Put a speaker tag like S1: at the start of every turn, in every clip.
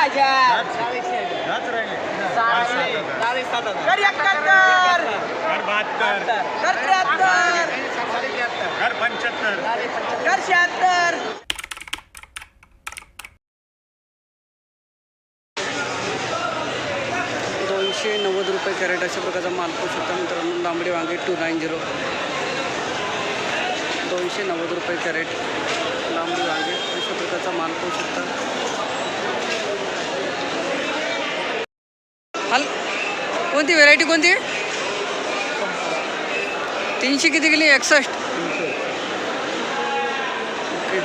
S1: हजार. एकाहत्तर.
S2: कर बहात्तर.
S1: कर त्र्याहत्तर.
S2: कर
S1: शहात्तर.
S3: दोनशे नव्वद रुपये कॅरेट अशा प्रकारचा माल पाहू शकता मित्रांनो. लांबडी वांगे टू नाईन झिरो दोनशे नव्वद रुपये कॅरेट लांबडी वांगे अशा प्रकारचा माल पाहू शकता कोणती व्हेरायटी कोणती? तीनशे किती गेली एकसष्ट. ओके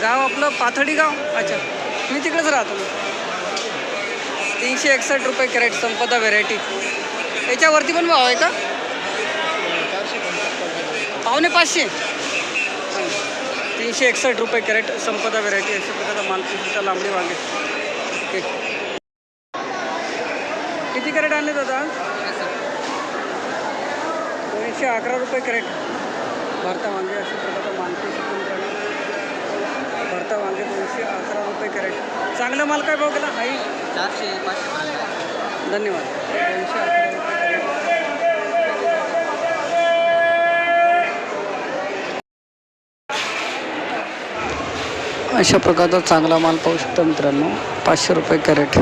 S3: गाव आपलं पाथडी गाव? अच्छा. मी तिकडेच राहतो. तीनशे एकसष्ट रुपये कॅरेट संपदा व्हेरायटी याच्यावरती पण भाव आहे का? पावणे पाचशे. तीनशे एकसष्ट रुपये कॅरेट संपदा व्हेरायटी अशा प्रकारचा मालकी लांबडी वांगे. ओके. कॅरेट आणले दादा? दोनशे अकरा रुपये कॅरेट. भरता वांगे अशा प्रकारचा पिशवी भरता वांगे दोनशे अकरा रुपये कॅरेट. चांगला माल काय भाव केला? हाई
S1: चारशे पाचशे
S3: धन्यवाद. दोनशे अकरा रुपये अशा प्रकारचा चांगला माल पाहू शकता मित्रांनो. पाचशे रुपये कॅरेट.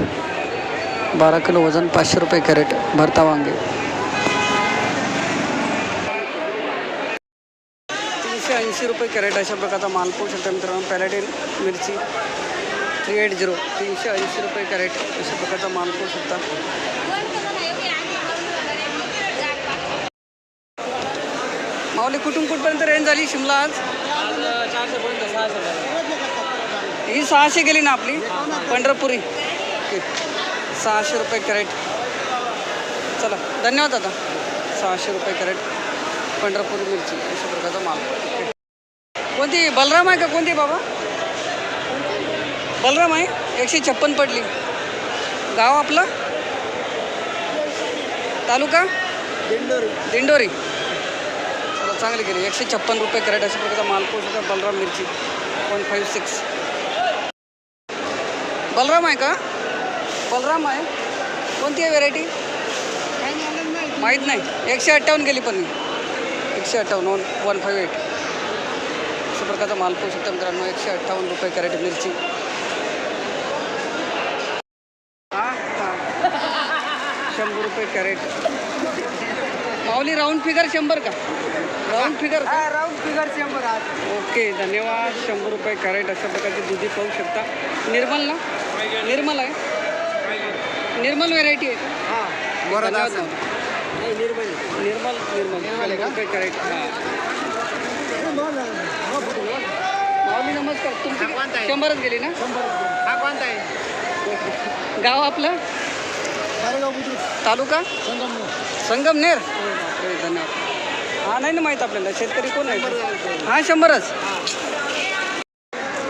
S3: बारा किलो वजन पाचशे रुपये कॅरेट भरता वांगे. तीनशे ऐंशी रुपये कॅरेट अशा प्रकारचा माल पोहू शकता मित्रांनो पॅलेटिन मिरची थ्री एट झिरो. तीनशे ऐंशी रुपये कॅरेट अशा प्रकारचा माल पोहू शकता. माऊली कुठून कुठपर्यंत रेंज झाली शिमला आज? ही सहाशे गेली ना आपली? पंढरपुरी. ओके. सहाशे रुपये कॅरेट. चला धन्यवाद दादा. सहाशे रुपये कॅरेट पंढरपुरी मिरची अशा प्रकारचा माल. कोणती बलराम आहे का? कोणती बाबा? बलराम आहे? एकशे छप्पन पडली. गाव आपलं? तालुका?
S1: दिंडोरी.
S3: दिंडोरी. चला चांगली गेली एकशे छप्पन रुपये कॅरेट अशा प्रकारचा माल पोहोचतो बलराम मिरची. वन फाईव्ह सिक्स बलराम आहे का? बलराम आहे. कोणती आहे व्हेरायटी माहीत नाही. एकशे अठ्ठावन्न गेली पण. एकशे अठ्ठावन्न वन वन फाईव्ह एट अशा प्रकारचा माल पोहू शकतो मित्रांनो एकशे अठ्ठावन्न रुपये कॅरेट मिरची. शंभर रुपये कॅरेट. माऊली राऊंड फिगर शंभर का? राऊंड फिगर
S1: हा राऊंड फिगर शंभर
S3: ओके धन्यवाद. शंभर रुपये कॅरेट अशा प्रकारची दुधी पाहू शकता. निर्मल ना? निर्मल आहे. निर्मल व्हेरायटी आहे. का
S1: हा
S3: धन्यवाद
S1: नाही निर्मल.
S3: निर्मल निर्मल.
S1: निर्मल आहे का?
S3: कॅरेट हां. माऊली नमस्कार. तुमची
S1: आहे?
S3: शंभरच गेली ना?
S1: हा कोणता आहे?
S3: गाव आपलं? तालुका? संगमनेर. ओके, धन्यवाद. हा नाही ना माहीत आपल्याला. शेतकरी कोण आहे? हा शंभरच?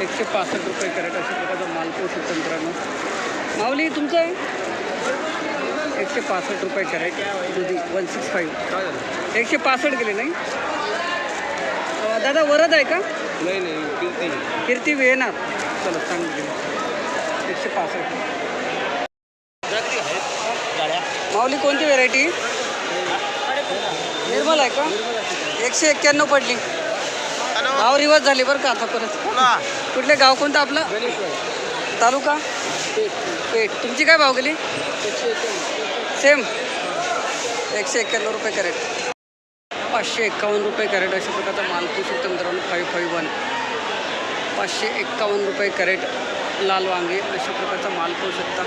S3: एकशे पासष्ट रुपये कॅरेट अशा प्रकारचा माल पाहू शकतो मित्रांनो माऊली तुमचं? आहे एकशे पासष्ट रुपये कॅरेट दुधी वन सिक्स फाईव्ह एकशे पासष्ट गेले नाही? दादा वरद आहे का?
S1: नाही नाही
S3: कीर्ती. येणार चला गेली. एकशे पासष्ट. माऊली कोणती व्हेरायटी निर्मल आहे का? एकशे एक्क्याण्णव पडली. भाव रिवर्स झाली बरं का आता परत. कुठले गाव कोणतं आपलं? तालुका? पेठ तुमची काय भाव गेली? सेम एकशे एक्क्याण्णव रुपये कॅरेट. पाचशे एक्कावन्न रुपये कॅरेट अशा प्रकारचा माल पाहू शकतो मित्रांनो फाईव्ह फाईव्ह वन पाचशे एक्कावन्न रुपये कॅरेट लाल वांगे अशा प्रकारचा माल पाहू शकता.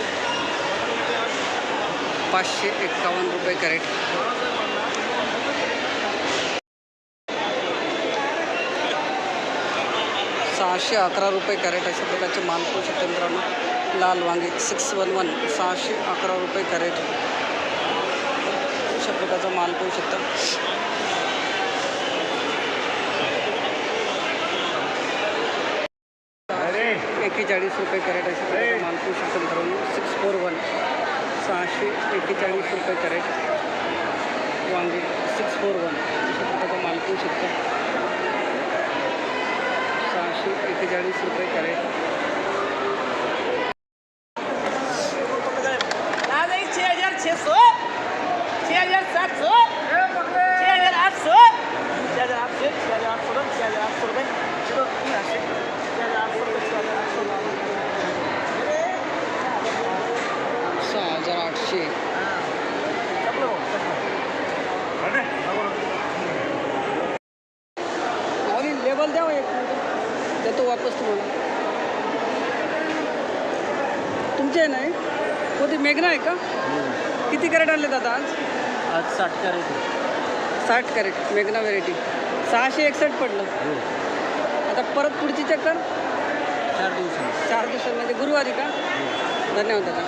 S3: पाचशे एक्कावन्न रुपये कॅरेट. सहाशे अकरा रुपये कॅरेट अशा प्रकारचे माल पाहू शकतो मित्रांनो. लाल वांगे सिक्स वन वन सहाशे अकरा रुपये कॅरेट. अशा प्रकारचा माल पाहू शकता एकेचाळीस रुपये कॅरेट अशा प्रकारचा माल पाहू शकतो मित्रांनो. सिक्स फोर वन सहाशे एकेचाळीस रुपये कॅरेट. वांगे सिक्स फोर वन अशा प्रकारचा माल पाहू शकतो सहाशे एकेचाळीस रुपये कॅरेट.
S4: हजार छह हजार आठशे रुपये छह हजार आठशे रुपये चलो तीन आठशे छह हजार आठशे रुपये छह हजार रुपये
S3: सहा हजार आठशे माऊली लेबल द्या हो एक मिनिट देतो वापस तुम्हाला तुमचे नाही कोणती मेघना आहे का? किती कॅरेट आणले दादा आज?
S4: आज साठ कॅरेट
S3: साठ कॅरेट मेघना व्हेरायटी सहाशे एकसष्ट पडलं. आता परत पुढची चक्कर?
S4: चार दिवस
S3: चार दिवसांमध्ये. गुरुवारी का? धन्यवाद दादा.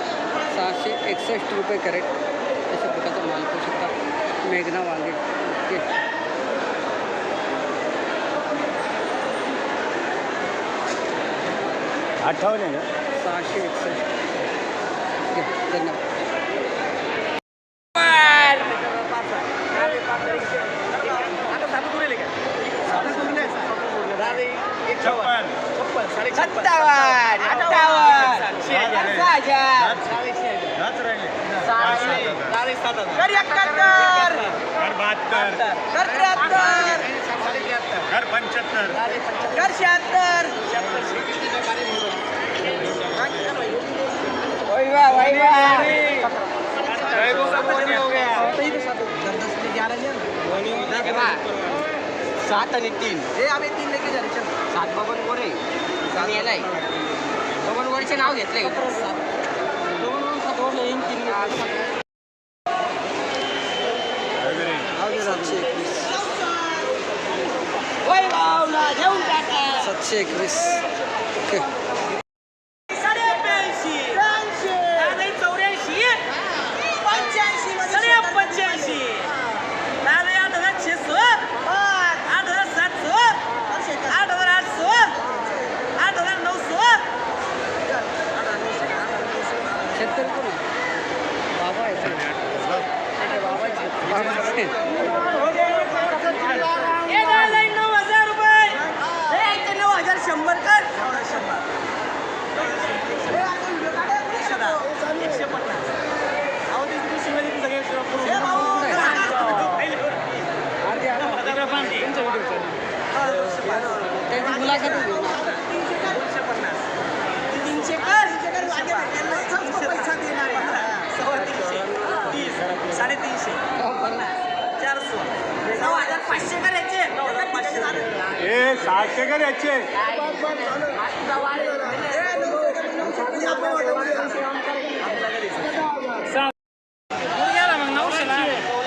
S3: सहाशे एकसष्ट रुपये कॅरेट. अशा प्रकारचा माल पाहू शकता. मेघना वांगे. ओके.
S2: का
S3: सहाशे एकसष्ट. ओके. धन्यवाद
S2: छप्पन
S4: सत्तावन्न अठ्ठावन्न सहा हजार
S2: दहाच राहिले
S4: कर एकाहत्तर
S2: कर बहात्तर
S4: कर त्र्याहत्तर.
S2: कर पंच्याहत्तर.
S4: कर शहात्तर. सात आणि तीन. हे आम्ही तीन लेके झाले चल. सात बबन गोरे आणि यालाय. बबन गोरेचे नाव घेतले
S3: सातशे एकवीस
S4: वय
S3: çekmiş. Vay valla ne olacak? मुलाखत होती.
S4: दोनशे पन्नास तीनशे कर पैसा देणार सव्वा तीनशे तीस साडेतीनशे चारशे नऊ हजार पाचशे करायचे
S2: ए सहाशे कर याचे.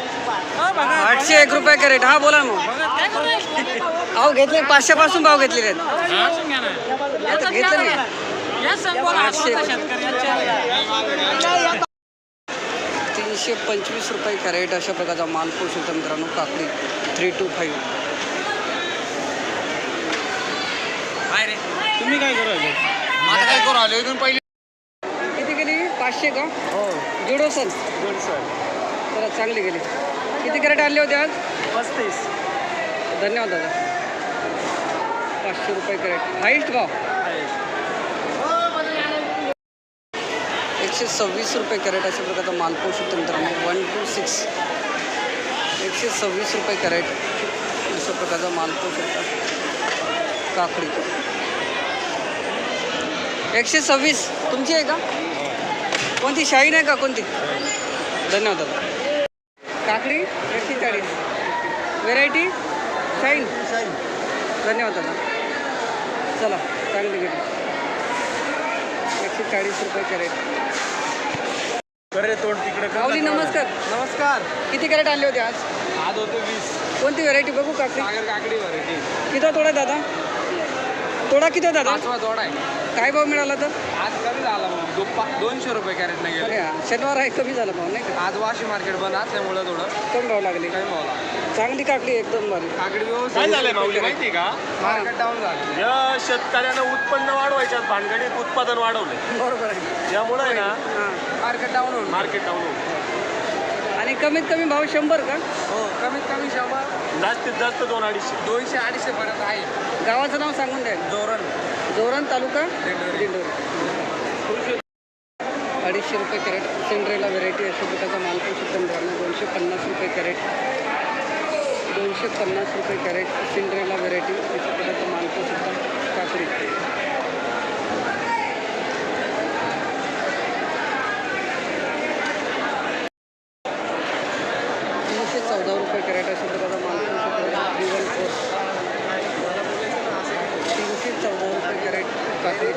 S3: आठशे एक रुपये कॅरेट. हा बोला मग. अहो घेतले पाचशे पासून भाव आहेत आता घेतलं आठशे. तीनशे पंचवीस रुपये कॅरेट अशा प्रकारचा माल शकतो मित्रांनो काकडी थ्री टू फाईव्ह
S2: तुम्ही काय करायचे
S3: आता काय करू आलो इथून पहिले किती गेली? पाचशे का?
S2: हो.
S3: जुडो सर. चला चांगली गेली. किती कॅरेट आणले होते आज?
S4: पस्तीस.
S3: धन्यवाद दादा. पाचशे रुपये कॅरेट. हाईस्ट भाव. एकशे सव्वीस रुपये कॅरेट अशा प्रकारचा माल पोहोचू शकतो मित्रांनो. वन टू सिक्स एकशे सव्वीस रुपये कॅरेट अशा प्रकारचा माल पोहोचू शकतो. काकडी. एकशे सव्वीस. तुमची आहे का? कोणती? शाईन आहे का कोणती? धन्यवाद दादा. काकडी एकशे चाळीस व्हेरायटी शाईन धन्यवाद दादा. चला चांगली गेली चाळीस रुपये कॅरेट.
S2: करे तोंड तिकडे
S3: माऊली
S2: थोडं.
S3: नमस्कार.
S2: नमस्कार.
S3: किती कॅरेट आणले होते आज?
S2: आज होते वीस.
S3: कोणती व्हेरायटी बघू काकडी
S2: काकडी व्हरायटी
S3: किती तोडा दादा? तोडा किती आहे दादा
S2: पाचवा तोडा आहे.
S3: काय भाव मिळाला तर?
S2: आज कमी झाला मग दो- पा- दोनशे रुपये कॅरेट नाही
S3: अरे
S2: गेले
S3: हा, शनिवार आहे कमी झाला भाव नाही का?
S2: आज वाशी मार्केट बंद असल्यामुळं थोडं
S3: कमी भाव लागले.
S2: काही भावला
S3: चांगली काकडी एकदम भारी.
S2: काकडी व्यवस्थित काय झालंय माऊली माहिती का? मार्केट डाऊन झालं. या शेतकऱ्यांना उत्पन्न वाढवायच्या भानगडीत उत्पादन वाढवले
S3: बरोबर आहे.
S2: त्यामुळे आहे ना
S3: हां.
S2: मार्केट डाऊन होईल मार्केट डाऊन
S3: आणि कमीत कमी भाव शंभर का?
S2: हो कमीत कमी शंभर. जास्तीत जास्त दोन अडीचशे. दोनशे अडीचशे पर्यंत आहे.
S3: गावाचं नाव सांगून द्या.
S2: जोरण.
S3: जोरण तालुका?
S2: दिंडोरी.
S3: अडीचशे रुपये कॅरेट. सिंड्रेला व्हेरायटी अशा प्रकारचा माल पण सुद्धा मित्रांनो दोनशे पन्नास रुपये कॅरेट. दोनशे पन्नास रुपये कॅरेट. सिंड्रेला व्हेरायटी अशा प्रकारचा माल पण सुद्धा काकडी तीनशे चौदा रुपये कॅरेट अशा प्रकारचा माल पण सुद्धा थ्री वन फोर तीनशे चौदा रुपये कॅरेट काकडी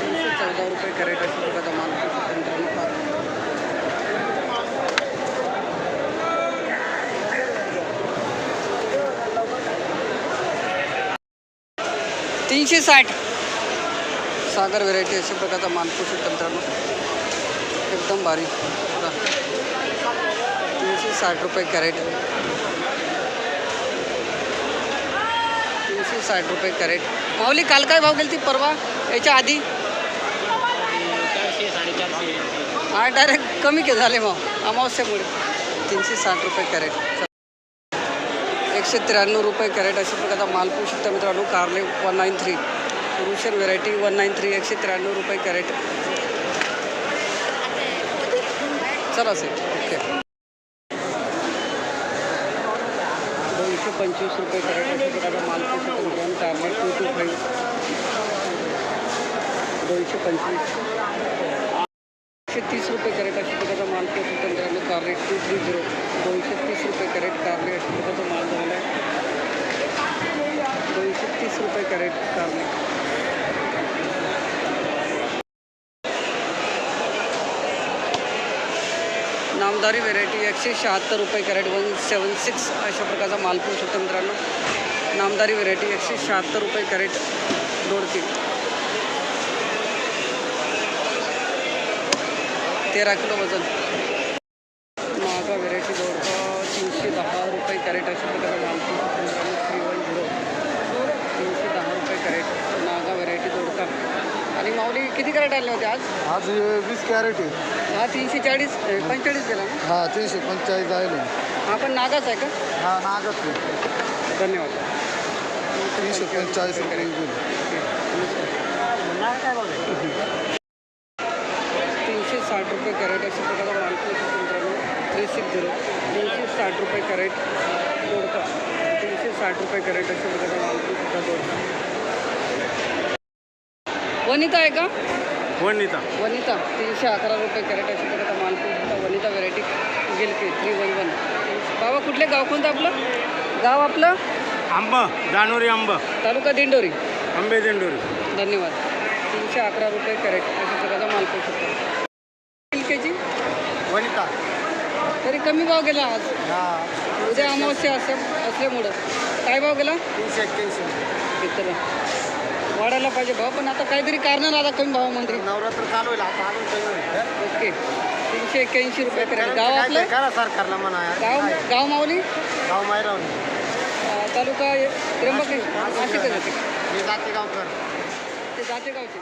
S3: तीनशे चौदा रुपये कॅरेट अशा प्रकारचा माल पण सुद्धा मित्रांनो काकडी तीनशे साठ. सागर व्हेरायटी अशा प्रकारचा मालपूस मित्रांनो. एकदम भारी. तीनशे साठ रुपये कॅरेट. तीनशे साठ रुपये कॅरेट. माऊली काल काय भाव गेली ती परवा? याच्या आधी? हा डायरेक्ट कमी के झाले मग अमावस्यामुळे. तीनशे साठ रुपये कॅरेट. एकशे त्र्याण्णव रुपये कॅरेट अशा प्रकारचा माल पाहू शकता मित्रांनो. कार्ले वन नाईन थ्री रुशन व्हेरायटी वन नाईन थ्री एकशे त्र्याण्णव रुपये कॅरेट. चला सर ओके दोनशे पंचवीस रुपये कॅरेट अशा प्रकारचा माल पाहू शकता मित्रांनो. टू टू फाईव्ह दोनशे पंचवीस. एकशे तीस रुपये कॅरेट अशा प्रकारचा माल पाहू शकता मित्रांनो. कार्ले टू थ्री झिरो दोनशे तीस रुपये कॅरेट कारले अशा तो माल झाला आहे दोनशे तीस रुपये कॅरेट कारले. नामदारी व्हेरायटी एकशे शहात्तर रुपये कॅरेट वन सेवन सिक्स अशा प्रकारचा माल पाहू शकतो मित्रांनो. नामदारी व्हेरायटी एकशे शहात्तर रुपये कॅरेट दोडती तेरा किलो वजन नागा व्हेरायटी दोडका तीनशे दहा रुपये कॅरेट अशा प्रकारचा माल पाहू शकतो मित्रांनो थ्री वन झिरो तीनशे दहा रुपये कॅरेट नागा व्हेरायटी दोडका आणि माऊली किती कॅरेट आणले होते आज.
S5: आज वीस कॅरेट आहे.
S3: हा तीनशे चाळीस ए, पंचेचाळीस गेला ना?
S5: हा तीनशे पंचेचाळीस आहे
S3: हा पण नागाच आहे का?
S5: हा नागच आहे.
S3: धन्यवाद.
S5: तीनशे पंचेचाळीस रुपये गेले
S3: तीनशे साठ रुपये कॅरेट अशा प्रकारचा माल पाहू शकतो मित्रांनो. थ्री सिक्स झिरो तीनशे साठ रुपये कॅरेट दोडका. तीनशे साठ रुपये कॅरेट अशा प्रकारचा माल पाहू शकता दोडका. वनिता आहे का?
S2: वनिता.
S3: वनिता तीनशे अकरा रुपये कॅरेट अशा प्रकारचा माल पाहू शकता वनिता व्हेरायटी गिलके थ्री वन वन बाबा कुठले गाव कोणतं आपलं? गाव आपलं?
S2: आंबा जानोरी आंबा.
S3: तालुका दिंडोरी.
S2: आंबे दिंडोरी.
S3: धन्यवाद. तीनशे अकरा रुपये कॅरेट अशा प्रकारचा माल पाहू शकतो गिलकेची
S5: वनिता.
S3: तरी कमी भाव गेला आज.
S5: हा.
S3: उद्या अमावस्या असं असल्यामुळं. काय भाव गेला?
S5: तीनशे एक्क्याऐंशी.
S3: इतर. वाढायला पाहिजे भाव पण आता काहीतरी कारण आला कमी भावामध्ये
S5: नवरात्र चालू आहे आता अजून कमी होईल.
S3: ओके. तीनशे एक्क्याऐंशी रुपये कॅरेट गाव आपलं?
S5: ते करा सरकारला म्हणा.
S3: गाव? गाव माऊली?
S5: गाव मायरावणी
S3: अं, तालुका त्र्यंबकेश्वर. नाशिक
S5: मी जाते गावकर.
S3: ते जाते गावचे.